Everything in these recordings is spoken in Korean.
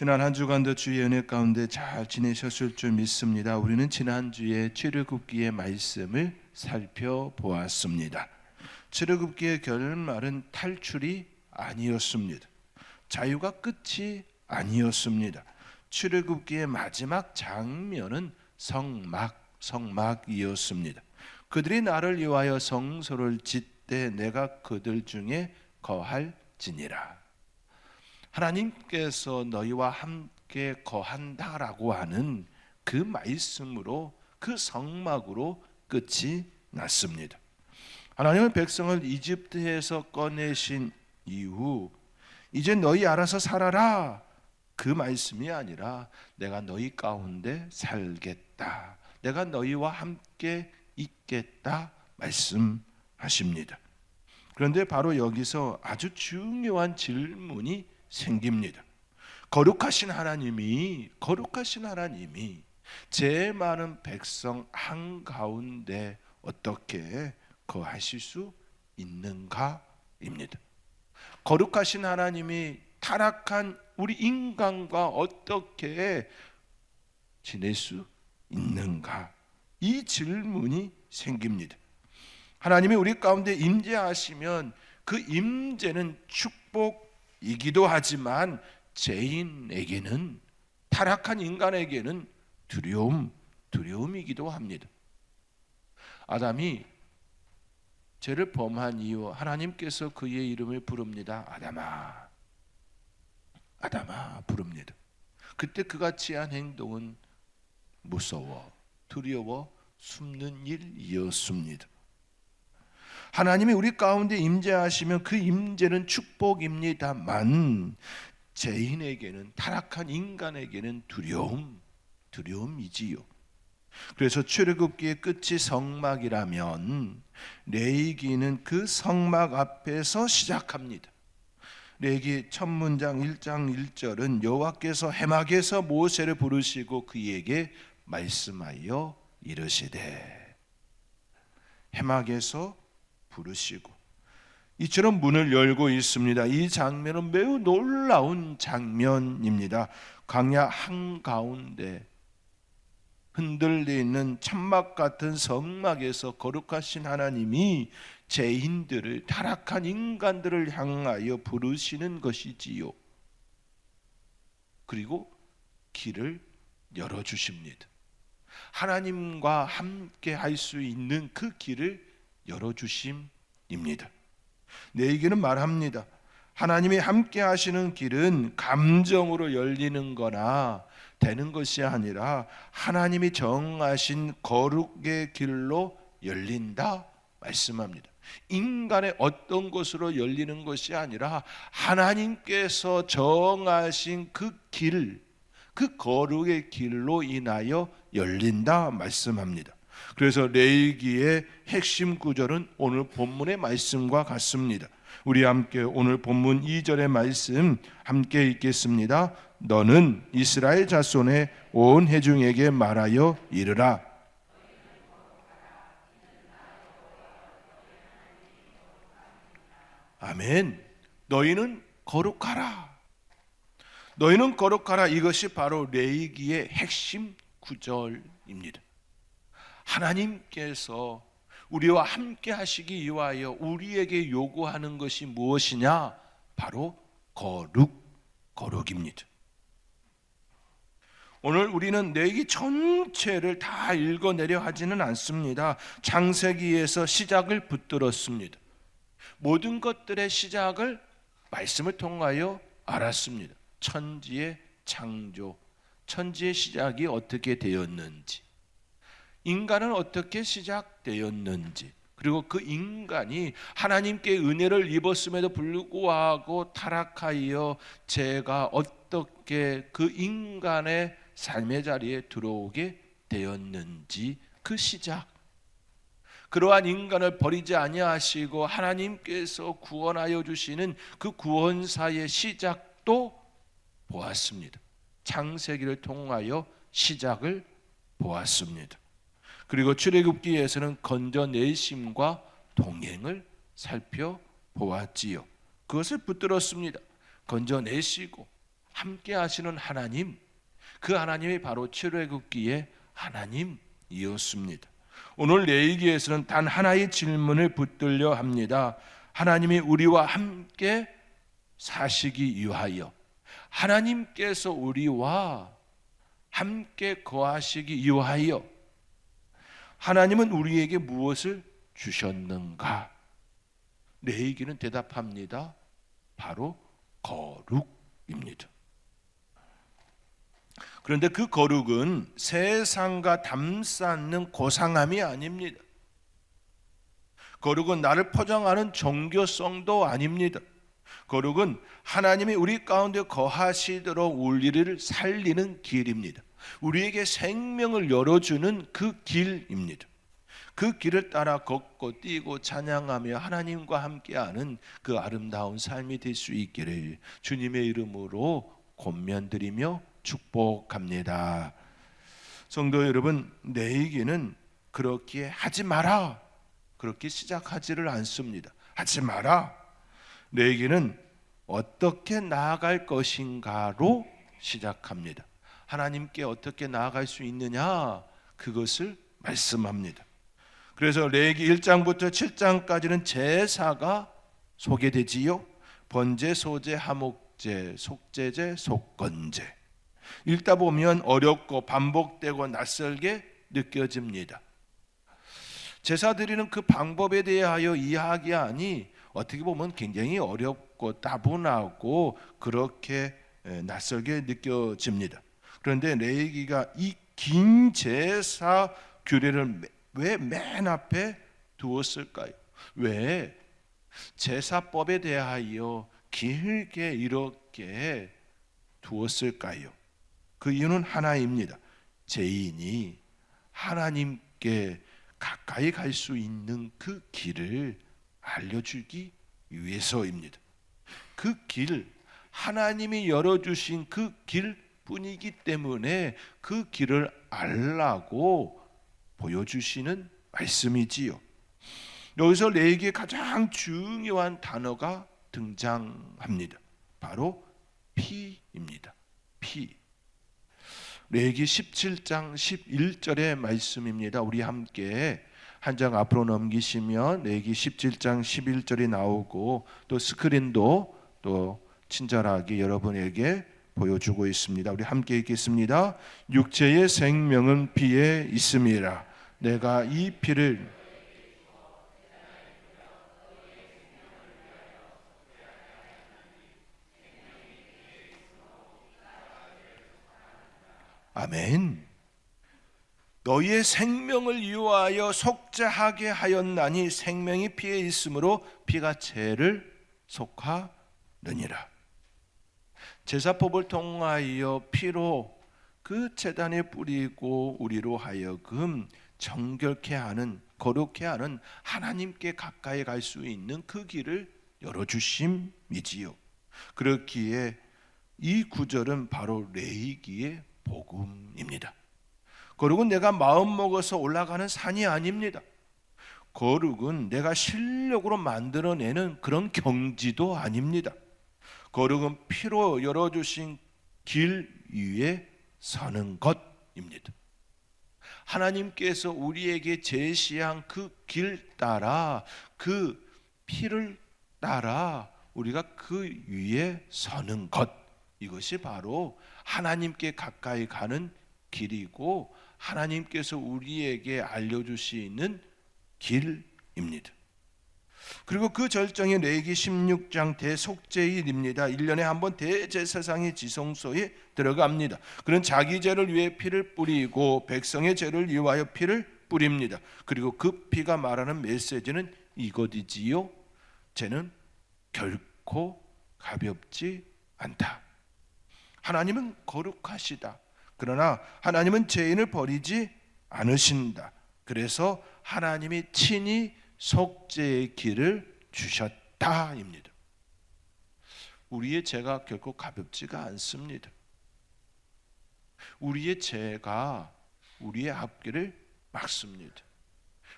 지난 한 주간도 주의 은혜 가운데 잘 지내셨을 줄 믿습니다. 우리는 지난주에 출애굽기의 말씀을 살펴보았습니다. 출애굽기의 결말은 탈출이 아니었습니다. 자유가 끝이 아니었습니다. 출애굽기의 마지막 장면은 성막 성막이었습니다. 그들이 나를 위하여 성소를 짓되 내가 그들 중에 거할지니라. 하나님께서 너희와 함께 거한다라고 하는 그 말씀으로 그 성막으로 끝이 났습니다. 하나님은 백성을 이집트에서 꺼내신 이후 이제 너희 알아서 살아라 그 말씀이 아니라 내가 너희 가운데 살겠다. 내가 너희와 함께 있겠다 말씀하십니다. 그런데 바로 여기서 아주 중요한 질문이 생깁니다. 거룩하신 하나님이 거룩하신 하나님이 제 많은 백성 한 가운데 어떻게 거하실 수 있는가입니다. 거룩하신 하나님이 타락한 우리 인간과 어떻게 지낼 수 있는가? 이 질문이 생깁니다. 하나님이 우리 가운데 임재하시면 그 임재는 축복 이기도 하지만 죄인에게는 타락한 인간에게는 두려움, 두려움이기도 합니다. 아담이 죄를 범한 이후 하나님께서 그의 이름을 부릅니다. 아담아. 아담아 부릅니다. 그때 그가 취한 행동은 무서워, 두려워 숨는 일이었습니다. 하나님이 우리 가운데 임재하시면 그 임재는 축복입니다만 죄인에게는 타락한 인간에게는 두려움, 두려움이지요. 그래서 출애굽기의 끝이 성막이라면 레이기는 그 성막 앞에서 시작합니다. 레기 첫 문장 1장 1절은 여호와께서 해막에서 모세를 부르시고 그에게 말씀하여 이르시되 해막에서 부르시고 이처럼 문을 열고 있습니다. 이 장면은 매우 놀라운 장면입니다. 광야 한가운데 흔들리는 천막 같은 성막에서 거룩하신 하나님이 죄인들을 타락한 인간들을 향하여 부르시는 것이지요. 그리고 길을 열어 주십니다. 하나님과 함께 할 수 있는 그 길을 열어 주심입니다. 내에게는 말합니다. 하나님이 함께 하시는 길은 감정으로 열리는 거나 되는 것이 아니라 하나님이 정하신 거룩의 길로 열린다 말씀합니다. 인간의 어떤 것으로 열리는 것이 아니라 하나님께서 정하신 그 길, 그 거룩의 길로 인하여 열린다 말씀합니다. 그래서 레이기의 핵심 구절은 오늘 본문의 말씀과 같습니다. 우리 함께 오늘 본문 2절의 말씀 함께 읽겠습니다. 너는 이스라엘 자손의 온 회중에게 말하여 이르라. 아멘. 너희는 거룩하라. 너희는 거룩하라. 이것이 바로 레이기의 핵심 구절입니다. 하나님께서 우리와 함께 하시기 위하여 우리에게 요구하는 것이 무엇이냐? 바로 거룩, 거룩입니다. 오늘 우리는 내기 전체를 다 읽어내려 하지는 않습니다. 창세기에서 시작을 붙들었습니다. 모든 것들의 시작을 말씀을 통하여 알았습니다. 천지의 창조, 천지의 시작이 어떻게 되었는지, 인간은 어떻게 시작되었는지, 그리고 그 인간이 하나님께 은혜를 입었음에도 불구하고 타락하여 죄가 어떻게 그 인간의 삶의 자리에 들어오게 되었는지 그 시작 그러한 인간을 버리지 아니하시고 하나님께서 구원하여 주시는 그 구원사의 시작도 보았습니다. 창세기를 통하여 시작을 보았습니다. 그리고 출애굽기에서는 건져내심과 동행을 살펴보았지요. 그것을 붙들었습니다. 건져내시고 함께 하시는 하나님, 그 하나님이 바로 출애굽기의 하나님이었습니다. 오늘 레이기에서는 단 하나의 질문을 붙들려 합니다. 하나님이 우리와 함께 사시기 위하여 하나님께서 우리와 함께 거하시기 위하여 하나님은 우리에게 무엇을 주셨는가? 레이기는 대답합니다. 바로 거룩입니다. 그런데 그 거룩은 세상과 담쌓는 고상함이 아닙니다. 거룩은 나를 포장하는 종교성도 아닙니다. 거룩은 하나님이 우리 가운데 거하시도록 우리를 살리는 길입니다. 우리에게 생명을 열어주는 그 길입니다. 그 길을 따라 걷고 뛰고 찬양하며 하나님과 함께하는 그 아름다운 삶이 될 수 있기를 주님의 이름으로 권면드리며 축복합니다. 성도 여러분, 내 얘기는 그렇게 하지 마라. 그렇게 시작하지를 않습니다. 하지 마라. 내 얘기는 어떻게 나아갈 것인가로 시작합니다. 하나님께 어떻게 나아갈 수 있느냐 그것을 말씀합니다. 그래서 레기 1장부터 7장까지는 제사가 소개되지요. 번제, 소제, 하목제, 속제제, 속건제. 읽다 보면 어렵고 반복되고 낯설게 느껴집니다. 제사 드리는 그 방법에 대하여 이야기하니 어떻게 보면 굉장히 어렵고 따분하고 그렇게 낯설게 느껴집니다. 그런데 레이기가 이 긴 제사 규례를 왜 맨 앞에 두었을까요? 왜 제사법에 대하여 길게 이렇게 두었을까요? 그 이유는 하나입니다. 죄인이 하나님께 가까이 갈 수 있는 그 길을 알려주기 위해서입니다. 그 길, 하나님이 열어주신 그 길 뿐이기 때문에 그 길을 알라고 보여주시는 말씀이지요. 여기서 레이기의 가장 중요한 단어가 등장합니다. 바로 피입니다. 피. 레기 17장 11절의 말씀입니다. 우리 함께 한 장 앞으로 넘기시면 레기 17장 11절이 나오고 또 스크린도 또 친절하게 여러분에게 보여주고 있습니다. 우리 함께 읽겠습니다. 육체의 생명은 피에 있음이라. 내가 이 피를 아멘. 너희의 생명을 위하여 속죄하게 하였나니 생명이 피에 있으므로 피가 죄를 속하느니라. 제사법을 통하여 피로 그 제단에 뿌리고 우리로 하여금 정결케 하는 거룩케 하는 하나님께 가까이 갈 수 있는 그 길을 열어 주심이지요. 그렇기에 이 구절은 바로 레이기의 복음입니다. 거룩은 내가 마음 먹어서 올라가는 산이 아닙니다. 거룩은 내가 실력으로 만들어내는 그런 경지도 아닙니다. 거룩은 피로 열어주신 길 위에 서는 것입니다. 하나님께서 우리에게 제시한 그 길 따라 그 피를 따라 우리가 그 위에 서는 것 이것이 바로 하나님께 가까이 가는 길이고 하나님께서 우리에게 알려주시는 길입니다. 그리고 그 절정이 레기 16장 대속제일입니다. 1년에 한 번 대제사장의 지성소에 들어갑니다. 그는 자기 죄를 위해 피를 뿌리고 백성의 죄를 위하여 피를 뿌립니다. 그리고 그 피가 말하는 메시지는 이것이지요. 죄는 결코 가볍지 않다. 하나님은 거룩하시다. 그러나 하나님은 죄인을 버리지 않으신다. 그래서 하나님이 친히 속죄의 길을 주셨다입니다. 우리의 죄가 결코 가볍지가 않습니다. 우리의 죄가 우리의 앞길을 막습니다.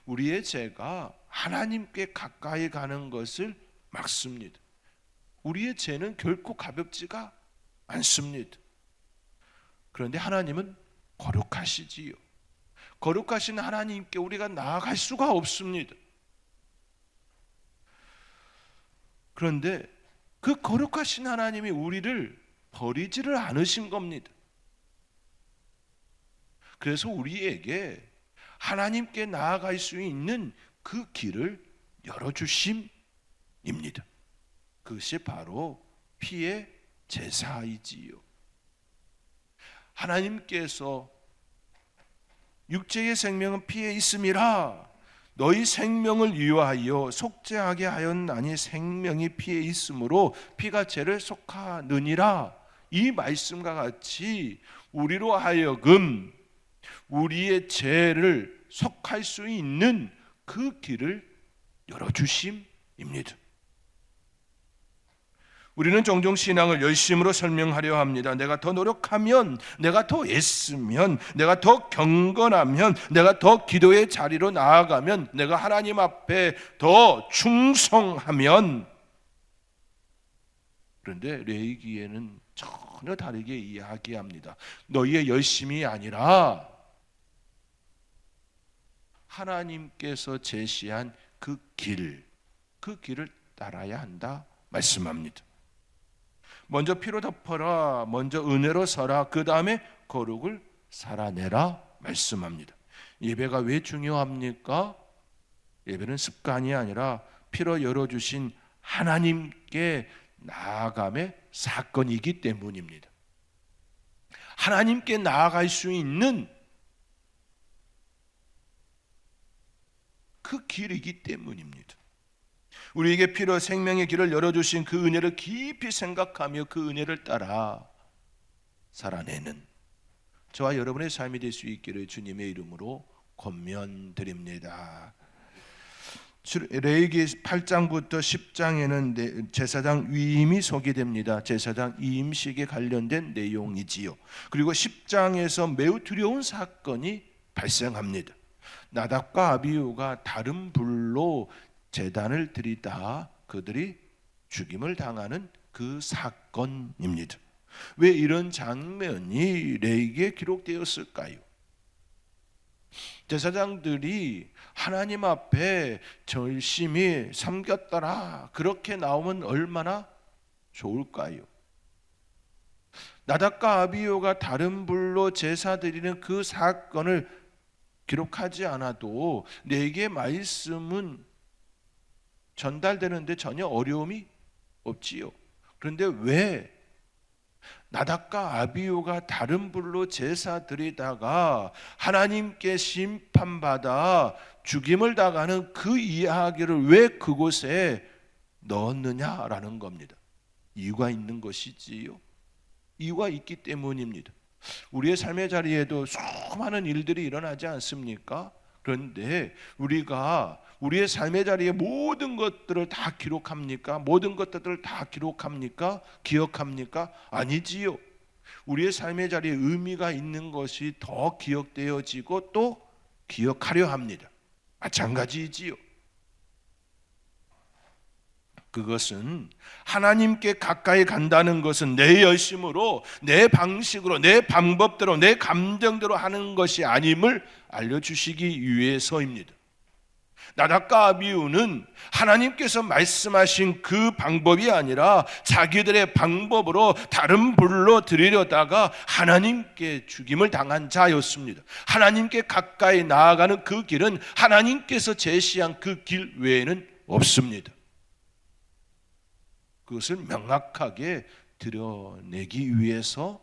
우리의 죄가 하나님께 가까이 가는 것을 막습니다. 우리의 죄는 결코 가볍지가 않습니다. 그런데 하나님은 거룩하시지요. 거룩하신 하나님께 우리가 나아갈 수가 없습니다. 그런데 그 거룩하신 하나님이 우리를 버리지를 않으신 겁니다. 그래서 우리에게 하나님께 나아갈 수 있는 그 길을 열어주심입니다. 그것이 바로 피의 제사이지요. 하나님께서 육체의 생명은 피에 있음이라 너희 생명을 위하여 속죄하게 하였나니 생명이 피에 있으므로 피가 죄를 속하느니라 이 말씀과 같이 우리로 하여금 우리의 죄를 속할 수 있는 그 길을 열어 주심입니다. 우리는 종종 신앙을 열심으로 설명하려 합니다. 내가 더 노력하면, 내가 더 애쓰면, 내가 더 경건하면, 내가 더 기도의 자리로 나아가면, 내가 하나님 앞에 더 충성하면. 그런데 레이기에는 전혀 다르게 이야기합니다. 너희의 열심이 아니라 하나님께서 제시한 그 길, 그 길을 따라야 한다 말씀합니다. 먼저 피로 덮어라, 먼저 은혜로 서라, 그 다음에 거룩을 살아내라 말씀합니다. 예배가 왜 중요합니까? 예배는 습관이 아니라 피로 열어주신 하나님께 나아감의 사건이기 때문입니다. 하나님께 나아갈 수 있는 그 길이기 때문입니다. 우리에게 피로 생명의 길을 열어주신 그 은혜를 깊이 생각하며 그 은혜를 따라 살아내는 저와 여러분의 삶이 될 수 있기를 주님의 이름으로 권면드립니다. 레이기 8장부터 10장에는 제사장 위임이 소개됩니다. 제사장 위임식에 관련된 내용이지요. 그리고 10장에서 매우 두려운 사건이 발생합니다. 나답과 아비우가 다른 불로 재단을 드리다 그들이 죽임을 당하는 그 사건입니다. 왜 이런 장면이 레이기에 기록되었을까요? 제사장들이 하나님 앞에 절심히 삼겼더라 그렇게 나오면 얼마나 좋을까요? 나답과 아비오가 다른 불로 제사 드리는 그 사건을 기록하지 않아도 내게 말씀은 전달되는데 전혀 어려움이 없지요. 그런데 왜 나답과 아비오가 다른 불로 제사 드리다가 하나님께 심판받아 죽임을 당하는 그 이야기를 왜 그곳에 넣었느냐라는 겁니다. 이유가 있는 것이지요. 이유가 있기 때문입니다. 우리의 삶의 자리에도 수많은 일들이 일어나지 않습니까? 그런데 우리가 우리의 삶의 자리에 모든 것들을 다 기록합니까? 모든 것들을 다 기록합니까? 기억합니까? 아니지요. 우리의 삶의 자리에 의미가 있는 것이 더 기억되어지고 또 기억하려 합니다. 마찬가지지요. 그것은 하나님께 가까이 간다는 것은 내 열심으로, 내 방식으로, 내 방법대로, 내 감정대로 하는 것이 아님을 알려주시기 위해서입니다. 나답과 아비우는 하나님께서 말씀하신 그 방법이 아니라 자기들의 방법으로 다른 불로 드리려다가 하나님께 죽임을 당한 자였습니다. 하나님께 가까이 나아가는 그 길은 하나님께서 제시한 그 길 외에는 없습니다. 그것을 명확하게 드러내기 위해서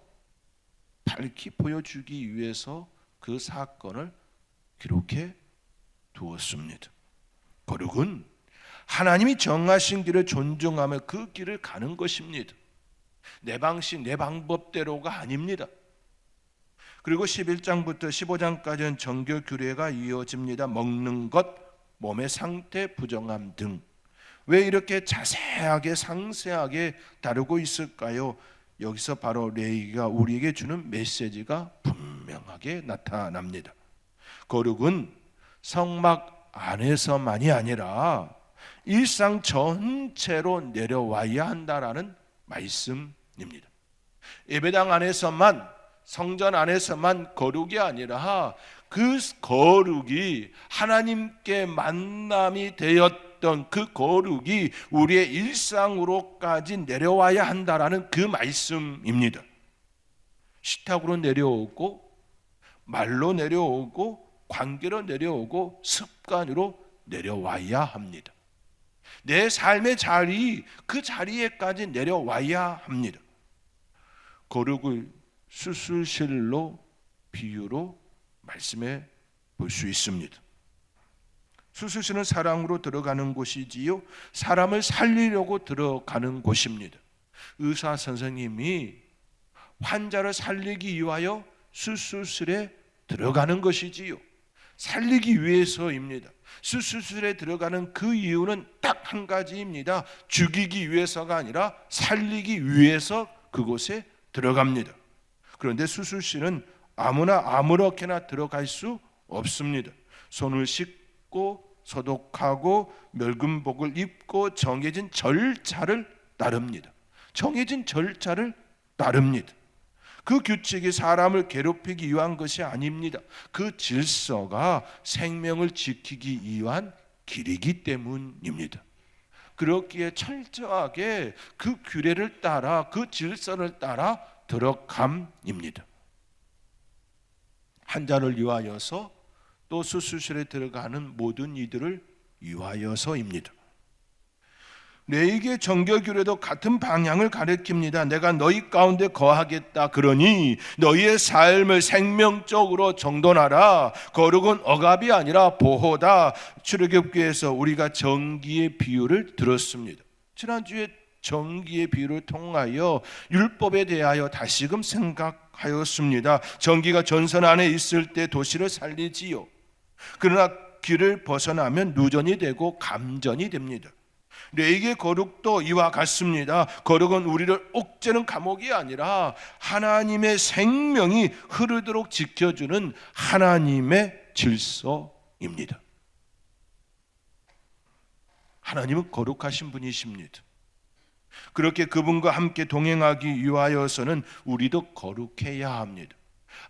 밝히 보여주기 위해서 그 사건을 기록해 두었습니다. 거룩은 하나님이 정하신 길을 존중하며 그 길을 가는 것입니다. 내 방식, 내 방법대로가 아닙니다. 그리고 11장부터 15장까지는 정교 규례가 이어집니다. 먹는 것, 몸의 상태, 부정함 등. 왜 이렇게 자세하게 상세하게 다루고 있을까요? 여기서 바로 레이가 우리에게 주는 메시지가 분명하게 나타납니다. 거룩은 성막 안에서만이 아니라 일상 전체로 내려와야 한다라는 말씀입니다. 예배당 안에서만 성전 안에서만 거룩이 아니라 그 거룩이 하나님께 만남이 되었던 그 거룩이 우리의 일상으로까지 내려와야 한다라는 그 말씀입니다. 식탁으로 내려오고 말로 내려오고 관계로 내려오고 습관으로 내려와야 합니다. 내 삶의 자리 그 자리에까지 내려와야 합니다. 거룩을 수술실로 비유로 말씀해 볼 수 있습니다. 수술실은 사랑으로 들어가는 곳이지요. 사람을 살리려고 들어가는 곳입니다. 의사 선생님이 환자를 살리기 위하여 수술실에 들어가는 것이지요. 살리기 위해서입니다. 수술실에 들어가는 그 이유는 딱 한 가지입니다. 죽이기 위해서가 아니라 살리기 위해서 그곳에 들어갑니다. 그런데 수술실은 아무나 아무렇게나 들어갈 수 없습니다. 손을 씻고 소독하고 멸균복을 입고 정해진 절차를 따릅니다. 정해진 절차를 따릅니다. 그 규칙이 사람을 괴롭히기 위한 것이 아닙니다. 그 질서가 생명을 지키기 위한 길이기 때문입니다. 그렇기에 철저하게 그 규례를 따라 그 질서를 따라 들어감입니다. 환자를 위하여서 또 수술실에 들어가는 모든 이들을 위하여서입니다. 내게 정결교례도 같은 방향을 가리킵니다. 내가 너희 가운데 거하겠다. 그러니 너희의 삶을 생명적으로 정돈하라. 거룩은 억압이 아니라 보호다. 출애굽기에서 우리가 정기의 비유를 들었습니다. 지난주에 정기의 비유를 통하여 율법에 대하여 다시금 생각하였습니다. 정기가 전선 안에 있을 때 도시를 살리지요. 그러나 길을 벗어나면 누전이 되고 감전이 됩니다. 레이의 거룩도 이와 같습니다. 거룩은 우리를 옥죄는 감옥이 아니라 하나님의 생명이 흐르도록 지켜주는 하나님의 질서입니다. 하나님은 거룩하신 분이십니다. 그렇게 그분과 함께 동행하기 위하여서는 우리도 거룩해야 합니다.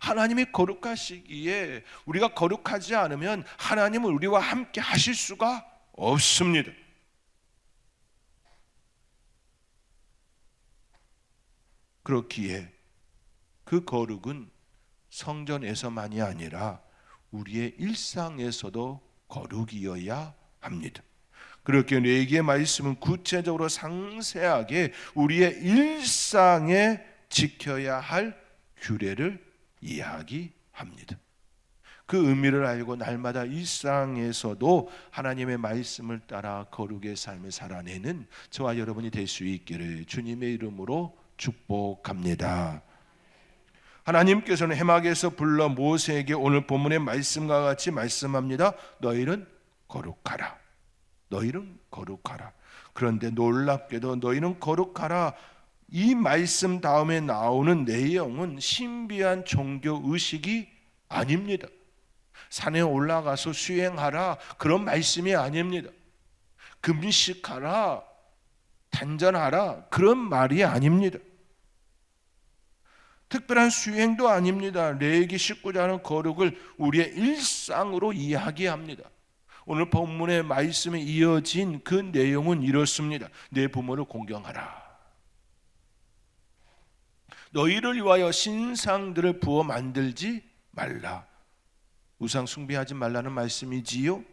하나님이 거룩하시기에 우리가 거룩하지 않으면 하나님은 우리와 함께 하실 수가 없습니다. 그렇기에 그 거룩은 성전에서만이 아니라 우리의 일상에서도 거룩이어야 합니다. 그렇게 레기의 말씀은 구체적으로 상세하게 우리의 일상에 지켜야 할 규례를 이야기합니다. 그 의미를 알고 날마다 일상에서도 하나님의 말씀을 따라 거룩의 삶을 살아내는 저와 여러분이 될 수 있기를 주님의 이름으로 축복합니다. 하나님께서는 해막에서 불러 모세에게 오늘 본문의 말씀과 같이 말씀합니다. 너희는 거룩하라. 너희는 거룩하라. 그런데 놀랍게도 너희는 거룩하라. 이 말씀 다음에 나오는 내용은 신비한 종교 의식이 아닙니다. 산에 올라가서 수행하라. 그런 말씀이 아닙니다. 금식하라. 단전하라. 그런 말이 아닙니다. 특별한 수행도 아닙니다. 레기 19자는 거룩을 우리의 일상으로 이야기합니다. 오늘 본문의 말씀에 이어진 그 내용은 이렇습니다. 내 부모를 공경하라. 너희를 위하여 신상들을 부어 만들지 말라. 우상 숭배하지 말라는 말씀이지요.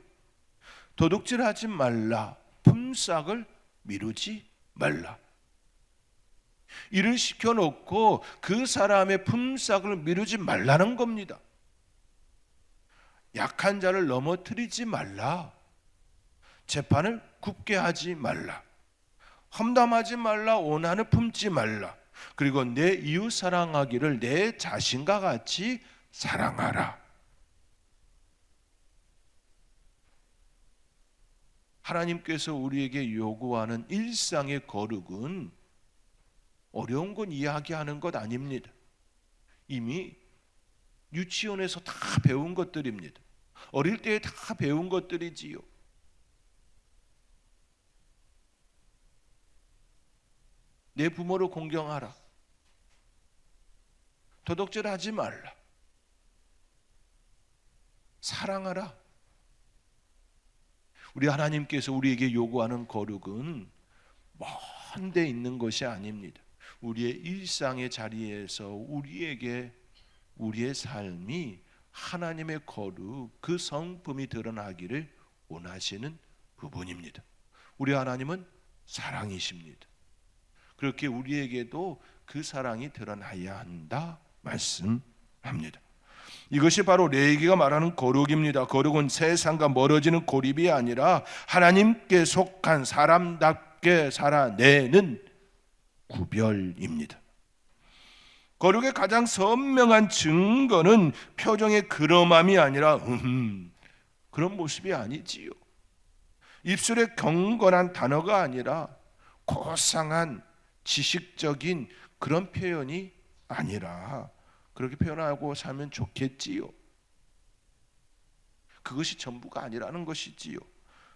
도둑질하지 말라. 품삯을 미루지 말라. 일을 시켜놓고 그 사람의 품삯을 미루지 말라는 겁니다. 약한 자를 넘어뜨리지 말라. 재판을 굽게 하지 말라. 험담하지 말라. 오난을 품지 말라. 그리고 내 이웃 사랑하기를 내 자신과 같이 사랑하라. 하나님께서 우리에게 요구하는 일상의 거룩은 어려운 건 이야기하는 것 아닙니다. 이미 유치원에서 다 배운 것들입니다. 어릴 때다 배운 것들이지요. 내 부모를 공경하라. 도덕질 하지 말라. 사랑하라. 우리 하나님께서 우리에게 요구하는 거룩은 먼 데 있는 것이 아닙니다. 우리의 일상의 자리에서 우리에게 우리의 삶이 하나님의 거룩, 그 성품이 드러나기를 원하시는 부분입니다. 우리 하나님은 사랑이십니다. 그렇게 우리에게도 그 사랑이 드러나야 한다 말씀합니다. 이것이 바로 레이기가 말하는 거룩입니다. 거룩은 세상과 멀어지는 고립이 아니라 하나님께 속한 사람답게 살아내는 구별입니다. 거룩의 가장 선명한 증거는 표정의 그럼함이 아니라 음 그런 모습이 아니지요. 입술에 경건한 단어가 아니라 고상한 지식적인 그런 표현이 아니라 그렇게 표현하고 살면 좋겠지요. 그것이 전부가 아니라는 것이지요.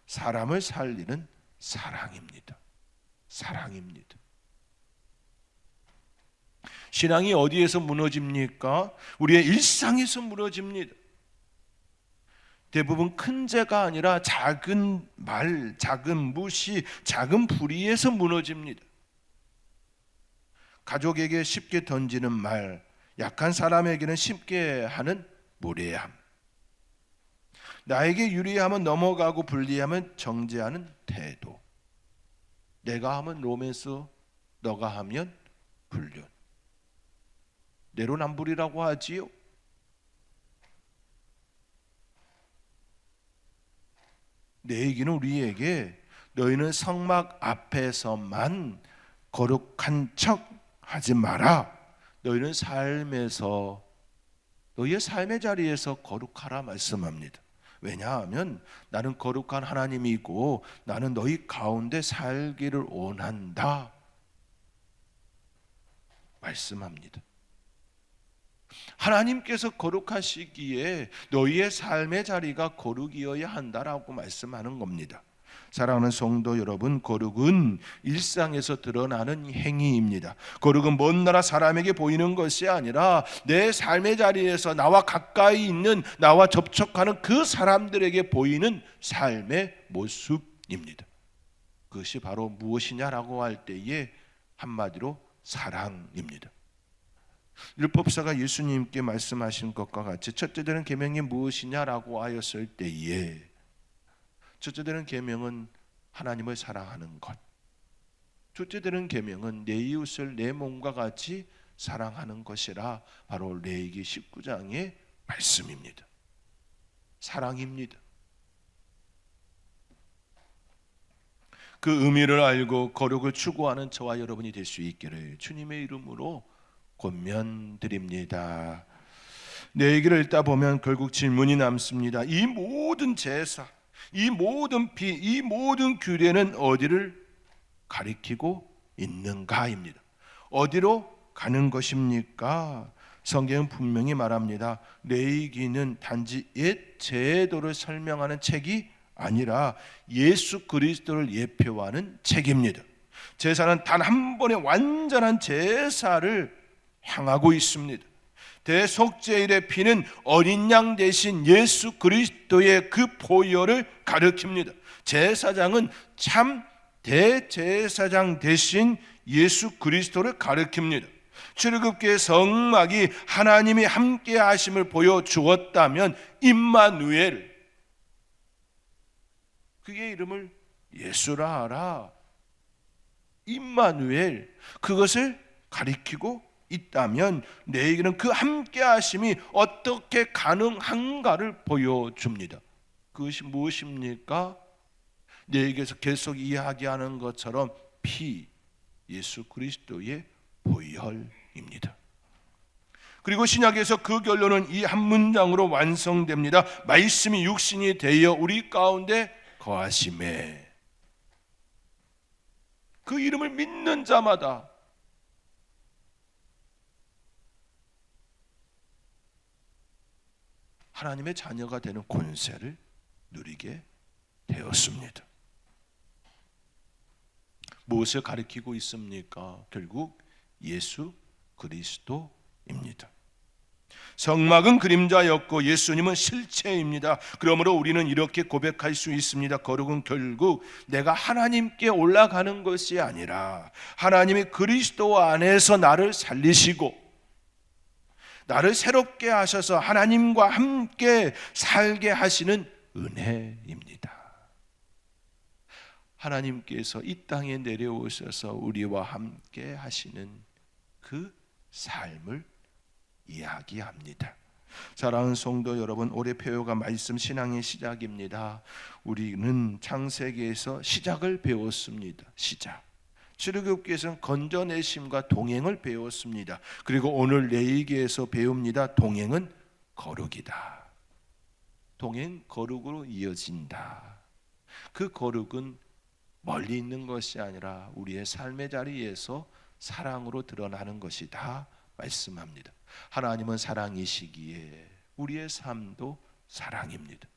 사람을 살리는 사랑입니다. 사랑입니다. 신앙이 어디에서 무너집니까? 우리의 일상에서 무너집니다. 대부분 큰 죄가 아니라 작은 말, 작은 무시, 작은 불의에서 무너집니다. 가족에게 쉽게 던지는 말, 약한 사람에게는 쉽게 하는 무례함. 나에게 유리하면 넘어가고 불리하면 정죄하는 태도. 내가 하면 로맨스, 너가 하면 불륜. 내로남불이라고 하지요. 내 얘기는 우리에게 너희는 성막 앞에서만 거룩한 척 하지 마라. 너희는 삶에서 너희의 삶의 자리에서 거룩하라 말씀합니다. 왜냐하면 나는 거룩한 하나님이고 나는 너희 가운데 살기를 원한다. 말씀합니다. 하나님께서 거룩하시기에 너희의 삶의 자리가 거룩이어야 한다라고 말씀하는 겁니다. 사랑하는 성도 여러분, 거룩은 일상에서 드러나는 행위입니다. 거룩은 먼 나라 사람에게 보이는 것이 아니라 내 삶의 자리에서 나와 가까이 있는 나와 접촉하는 그 사람들에게 보이는 삶의 모습입니다. 그것이 바로 무엇이냐라고 할 때에 한마디로 사랑입니다. 율법사가 예수님께 말씀하신 것과 같이 첫째 되는 계명이 무엇이냐라고 하였을 때에 첫째 되는 계명은 하나님을 사랑하는 것. 둘째 되는 계명은 내 이웃을 내 몸과 같이 사랑하는 것이라 바로 레이기 19장의 말씀입니다. 사랑입니다. 그 의미를 알고 거룩을 추구하는 저와 여러분이 될 수 있기를 주님의 이름으로 권면드립니다. 내 얘기를 읽다 보면 결국 질문이 남습니다. 이 모든 제사, 이 모든 비, 이 모든 규례는 어디를 가리키고 있는가입니다. 어디로 가는 것입니까? 성경은 분명히 말합니다. 레이기는 단지 옛 제도를 설명하는 책이 아니라 예수 그리스도를 예표하는 책입니다. 제사는 단 한 번의 완전한 제사를 향하고 있습니다. 대속제일의 피는 어린 양 대신 예수 그리스도의 그 보혈을 가리킵니다. 제사장은 참 대제사장 대신 예수 그리스도를 가리킵니다. 출애굽기의 성막이 하나님이 함께 하심을 보여 주었다면 임마누엘 그의 이름을 예수라 하라. 임마누엘 그것을 가리키고 있다면 내에게는 그 함께 하심이 어떻게 가능한가를 보여줍니다. 그것이 무엇입니까? 내에게서 계속 이야기하는 것처럼 피 예수 그리스도의 보혈입니다. 그리고 신약에서 그 결론은 이 한 문장으로 완성됩니다. 말씀이 육신이 되어 우리 가운데 거하심에 그 이름을 믿는 자마다 하나님의 자녀가 되는 권세를 누리게 되었습니다. 무엇을 가리키고 있습니까? 결국 예수 그리스도입니다. 성막은 그림자였고 예수님은 실체입니다. 그러므로 우리는 이렇게 고백할 수 있습니다. 거룩은 결국 내가 하나님께 올라가는 것이 아니라 하나님이 그리스도 안에서 나를 살리시고 나를 새롭게 하셔서 하나님과 함께 살게 하시는 은혜입니다. 하나님께서 이 땅에 내려오셔서 우리와 함께 하시는 그 삶을 이야기합니다. 사랑하는 성도 여러분, 올해 표요가 말씀 신앙의 시작입니다. 우리는 창세기에서 시작을 배웠습니다. 시작. 출애굽기에서는 건져내심과 동행을 배웠습니다. 그리고 오늘 레이기에서 배웁니다. 동행은 거룩이다. 동행 거룩으로 이어진다. 그 거룩은 멀리 있는 것이 아니라 우리의 삶의 자리에서 사랑으로 드러나는 것이다 말씀합니다. 하나님은 사랑이시기에 우리의 삶도 사랑입니다.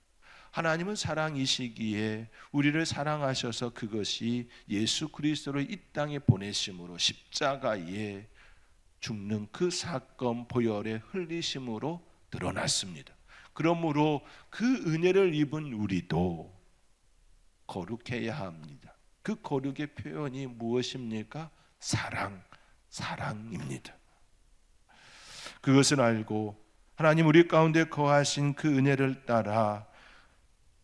하나님은 사랑이시기에 우리를 사랑하셔서 그것이 예수 그리스도를 이 땅에 보내심으로 십자가에 죽는 그 사건 보혈의 흘리심으로 드러났습니다. 그러므로 그 은혜를 입은 우리도 거룩해야 합니다. 그 거룩의 표현이 무엇입니까? 사랑, 사랑입니다. 그것을 알고 하나님 우리 가운데 거하신 그 은혜를 따라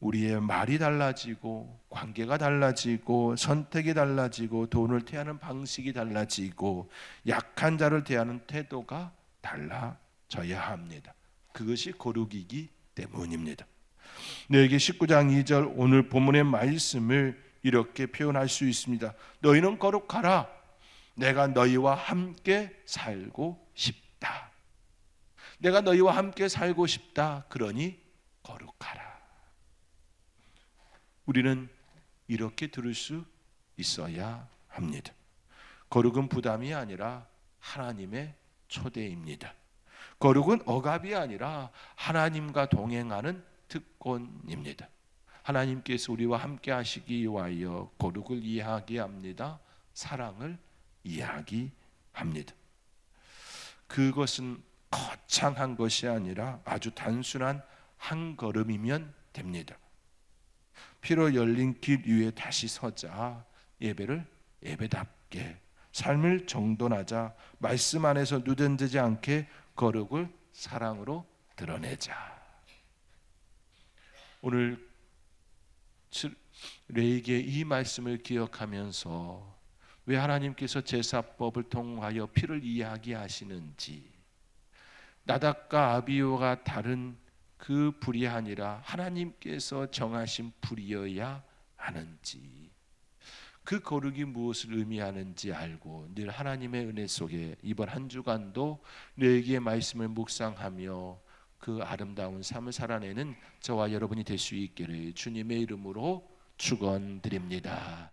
우리의 말이 달라지고 관계가 달라지고 선택이 달라지고 돈을 대하는 방식이 달라지고 약한 자를 대하는 태도가 달라져야 합니다. 그것이 거룩이기 때문입니다. 너에게 19장 2절 오늘 본문의 말씀을 이렇게 표현할 수 있습니다. 너희는 거룩하라. 내가 너희와 함께 살고 싶다. 내가 너희와 함께 살고 싶다. 그러니 거룩하라. 우리는 이렇게 들을 수 있어야 합니다. 거룩은 부담이 아니라 하나님의 초대입니다. 거룩은 억압이 아니라 하나님과 동행하는 특권입니다. 하나님께서 우리와 함께 하시기 위하여 거룩을 이야기합니다. 사랑을 이야기합니다. 그것은 거창한 것이 아니라 아주 단순한 한 걸음이면 됩니다. 피로 열린 길 위에 다시 서자. 예배를 예배답게. 삶을 정돈하자. 말씀 안에서 누den되지 않게 거룩을 사랑으로 드러내자. 오늘 레이게 이 말씀을 기억하면서 왜 하나님께서 제사법을 통하여 피를 이야기하시는지 나답과 아비오가 다른 그 불이 아니라 하나님께서 정하신 불이어야 하는지 그 거룩이 무엇을 의미하는지 알고 늘 하나님의 은혜 속에 이번 한 주간도 내게 말씀을 묵상하며 그 아름다운 삶을 살아내는 저와 여러분이 될 수 있기를 주님의 이름으로 축원드립니다.